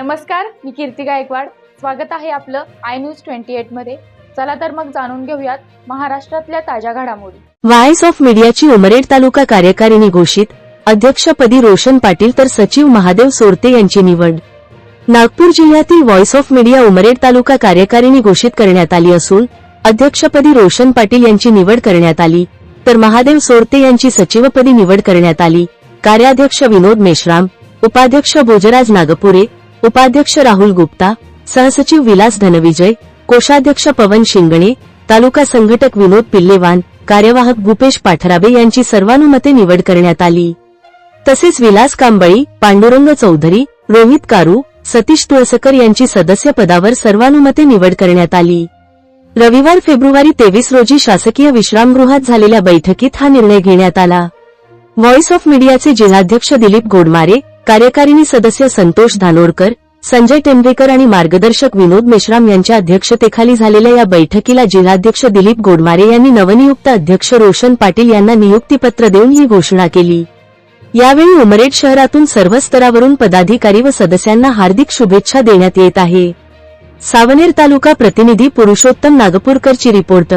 नमस्कार मी कीर्ती गायकवाड. स्वागत आहे आपलं आय न्यूज ट्वेंटी एटमध्ये. चला तर मग जाणून घेऊयात महाराष्ट्रातल्या ताज्या घडामोडी. व्हायस ऑफ मीडियाची उमरेड तालुका कार्यकारिणी घोषित अध्यक्षपदी रोशन पाटील तर सचिव महादेव सोरते यांची निवड. नागपूर जिल्ह्यातील व्हॉइस ऑफ मीडिया उमरेड तालुका कार्यकारिणी घोषित करण्यात आली असून अध्यक्षपदी रोशन पाटील यांची निवड करण्यात आली. तर महादेव सोरते यांची सचिवपदी निवड करण्यात आली. कार्याध्यक्ष विनोद मेश्राम उपाध्यक्ष भोजराज नागपुरे उपाध्यक्ष राहुल गुप्ता सहसचिव विलास धनविजय कोषाध्यक्ष पवन शिंगणे तालुका संघटक विनोद पिल्लेवान कार्यवाहक भूपेश पाठराबे यांची सर्वानुमते निवड करण्यात आली. तसेच विलास कांबळी पांडुरंग चौधरी रोहित कारू सतीश तुळसकर यांची सदस्य पदावर सर्वानुमते निवड करण्यात आली. रविवार फेब्रुवारी तेवीस रोजी शासकीय विश्रामगृहात झालेल्या बैठकीत हा निर्णय घेण्यात आला. व्हॉइस ऑफ मीडियाचे जिल्हाध्यक्ष दिलीप गोडमारे कार्यकारिणी सदस्य संतोष धानोरकर संजय टेंबेकर आणि मार्गदर्शक विनोद मेश्राम यांच्या अध्यक्षतेखाली झालेल्या या बैठकीला जिल्हाध्यक्ष दिलीप गोडमारे यांनी नवनियुक्त अध्यक्ष रोशन पाटील यांना नियुक्तीपत्र देऊन ही घोषणा केली. यावेळी उमरेड शहरातून सर्व स्तरावरून पदाधिकारी व सदस्यांना हार्दिक शुभेच्छा देण्यात येत आहे. सावनेर तालुका प्रतिनिधी पुरुषोत्तम नागपूरकरची रिपोर्ट